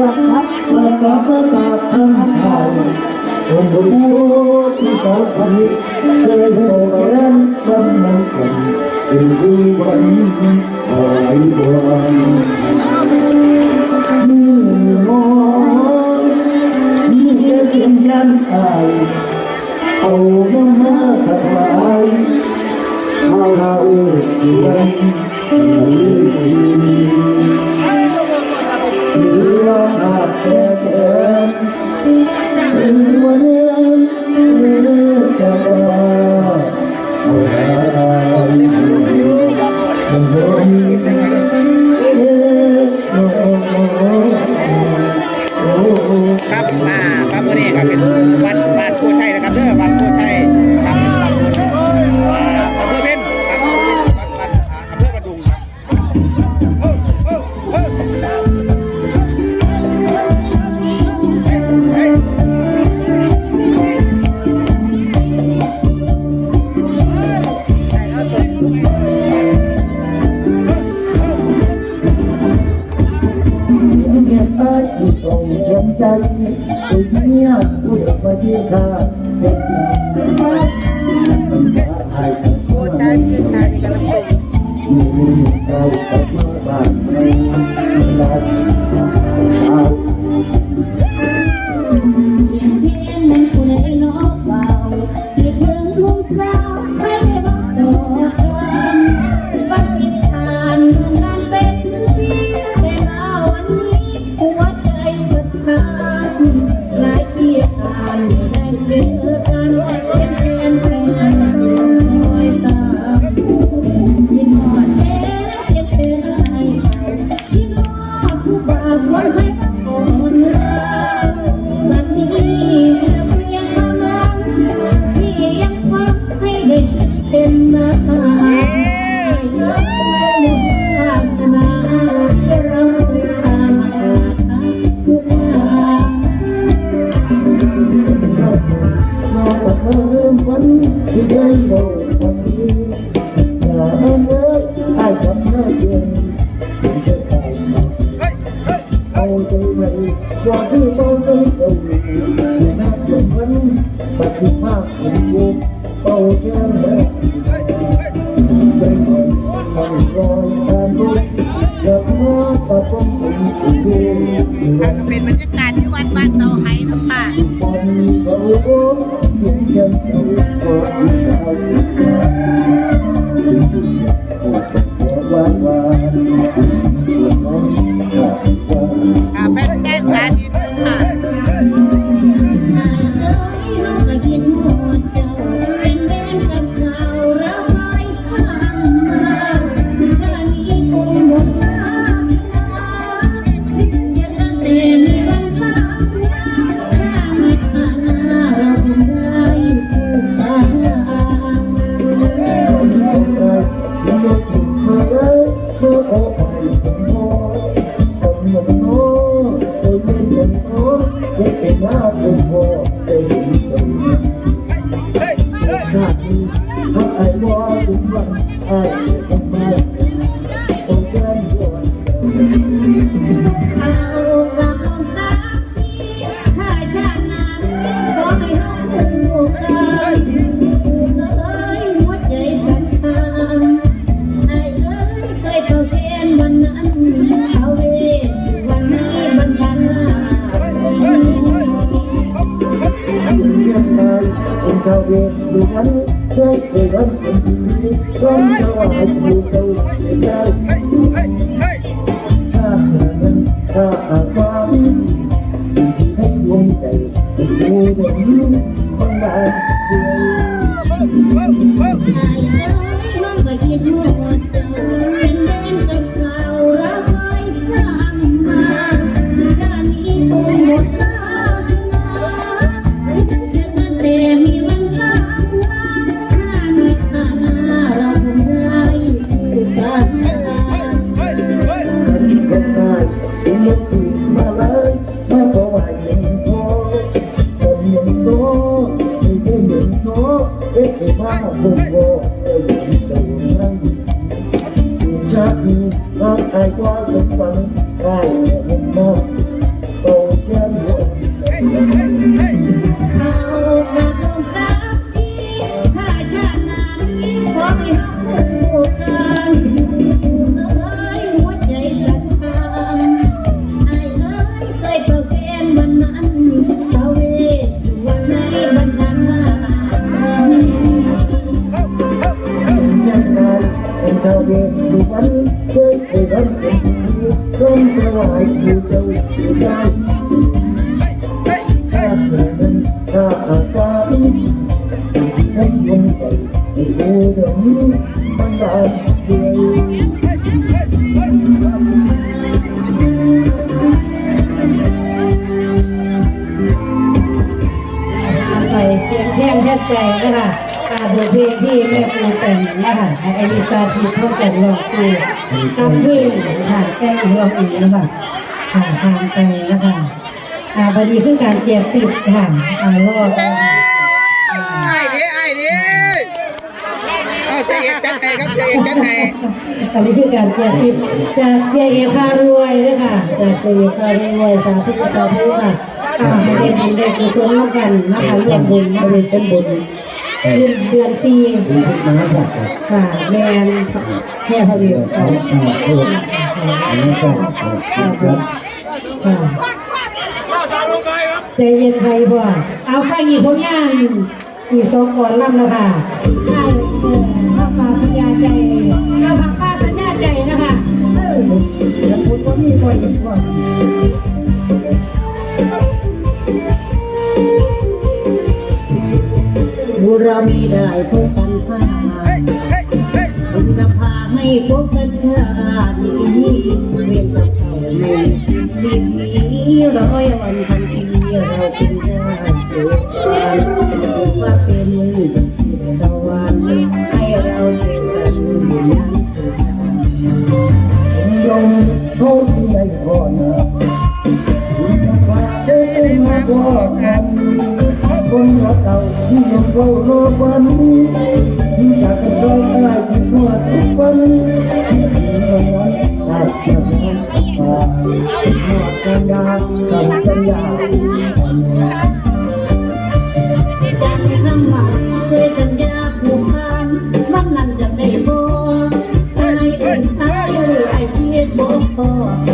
วัดครับวัดพราศพัานองค์พระพุทธศาสนิกเคยโตกันวันนั้นกันจึงคือวันถวายวันหมองนี่จึงยันตายเอาน้มาถวาย Thank you. Wow, wow. not to เด็กสุวรักเพื่อเด็กวันดีร่วมถวายผู้เก่าใจชาตินั้นถ้าอากความให้ดวงใจเป็นผู้เด่นคนบ้านเดียว สียงแท่งแทบใจนะคะอาบทเพลงที่แม่ครูแต่งนะคะไอริซาทีเขาแต่งร้องคือกับเพลงค่ะแต่งร้องอีกนะคะค่ะทางไปนะคะอ่าพอดีขึ้นการเตรียมติดค่ะอ่ารอดไอ้ดิไอ้ดิเอาเสียเอกจัดให้ครับเสียเอกจัดให้อันนี้คือการเตรียมติดจากเสียเอพารวยนะคะจากเสียเอพารวยสาธุสาธุค่ะ อ่าให้ได้บุญได้กุศลร่วมกันนะคะร่วมบุญนะไม่คะได้เป็นบนเดือนเดือนสี่เป็นสิทธิมหาศักดิ์ครับค่ะแมนแม่พระเวียเขค่ะอ่าเพื่อมหาศักดิ์ครับค่ะ ใจเย็นใครบ่เอาฟังอีกผลงานอีกสองก่อนล่ำแล้วค่ะใช่เออพระป่าสัญญาใจเอาพระป่าสัญญาใจนะคะเออแล้วคนว่ามีบ่อยอีกว่ เราไม่ได้พบกันผ่านคุณนภาให้พบกันชาตินี้เวียนกับเขาในสิ่งนี้ร้อยวันพัน จะได้บ่ไอ้เอ็นไอ้ไอ้เทียดบ่พอ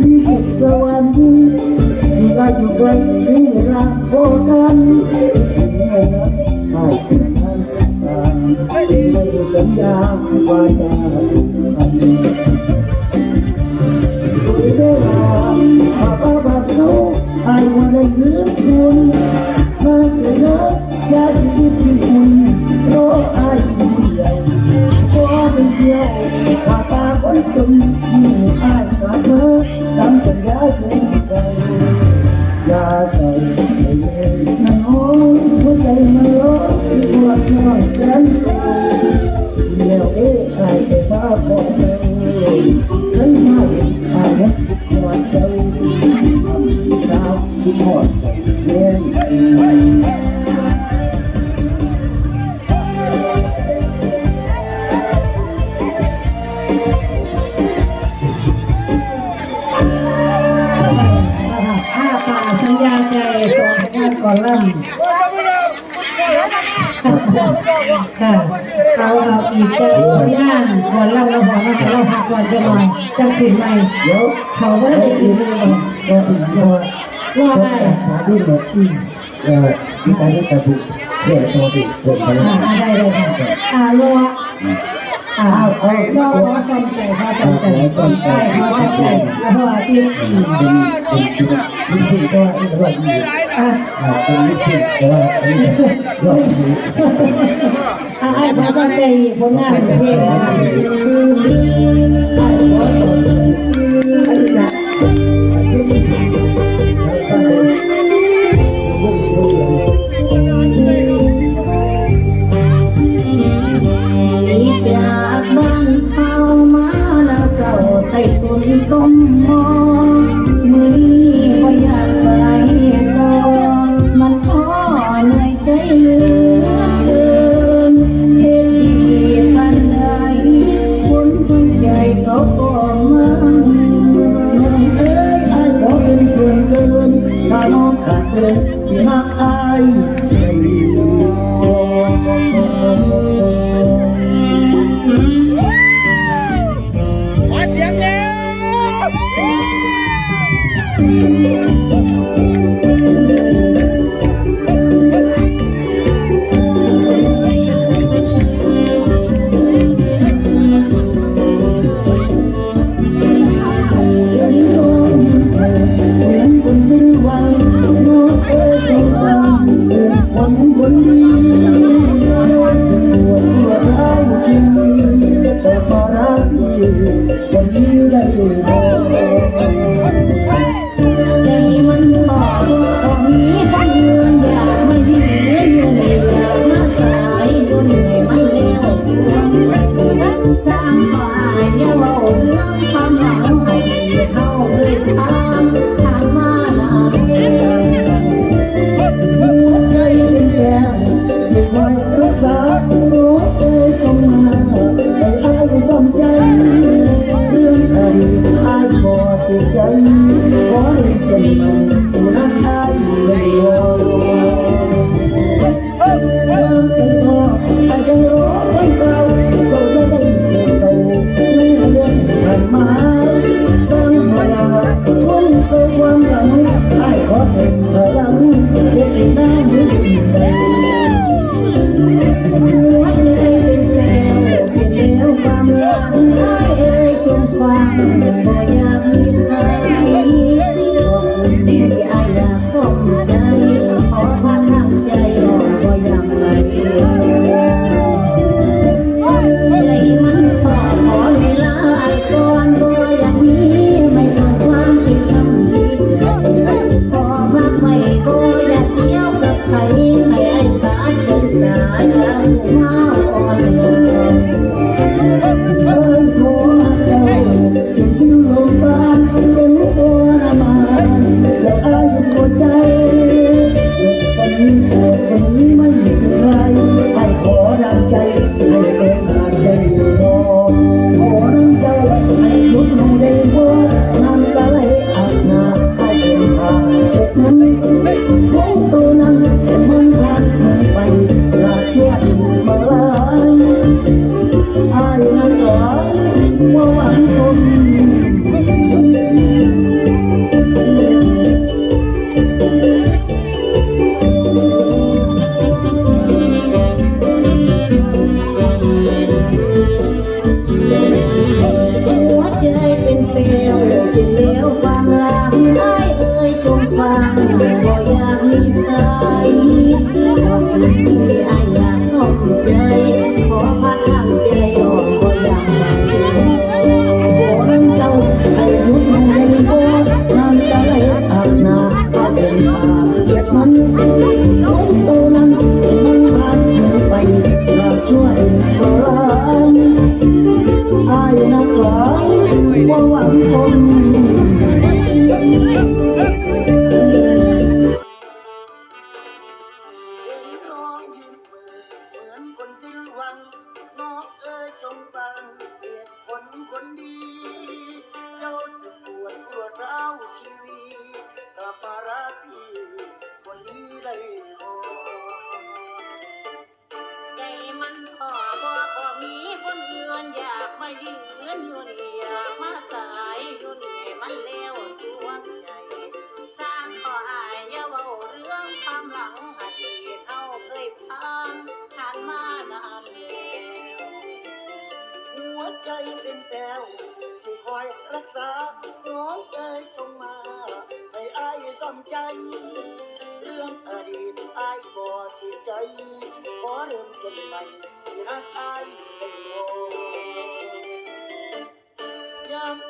ดีสวรรค์อยู่ไกลอยู่ไกลถึงเวลกโบกันให้เป็นนั้นตามไม่ได้สัญญาว่าจะทำเวลาป้าป้าบ้านเขาไอ้วันได้ลืมคุณมาเะนัอยากจะคิดถึงคุณรอไอ้คุณใหญ่ขอเป็นเดียวป้าป้าคนจมีให้ good. หักไหลไปหน่อยจะขืนใหมเดี๋ยวเขาก็ได้ขืนเลยเออเออว่าไงสาธุแบบเออที่การนี้กระสุนเรื่องตัวติดเรื่องอะไรได้เลยค่ะอ่ารัวอ้าเอาก็มาซ่อมใจมาซ่อมใจซ่อมใจมาซ่อมใจแล้วก็ที่ที่ที่สิ่งก็อร่อยดี อะอ่าเป็นลูกศิษย์แต่ว่าอันนี้เราดูอะไอ้ผลงานเพลงผลงานเพลง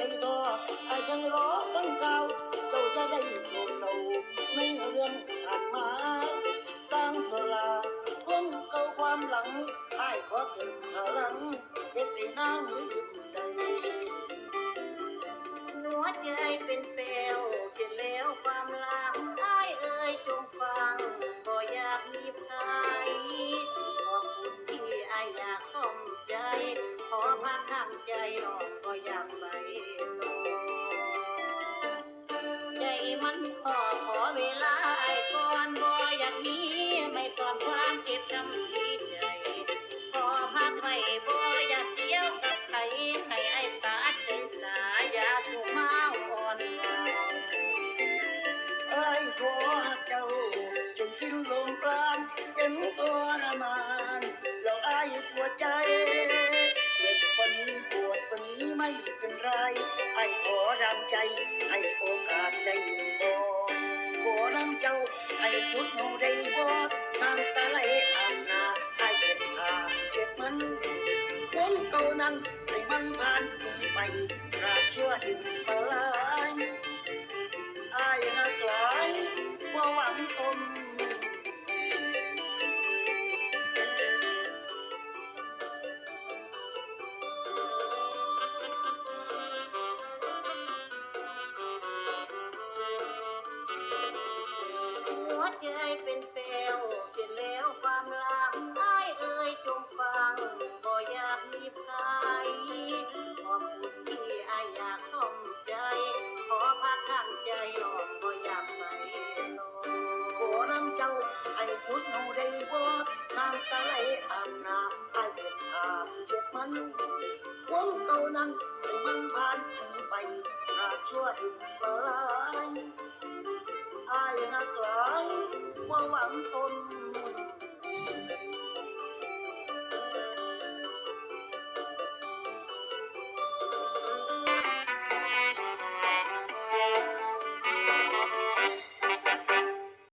ใจทออายังรอคงเก่าเจ้าจะได้สูกสูร้ไม่เงื่อนผ่านมา นั้นให้มันผ่านไปตราชั่วถึงพลา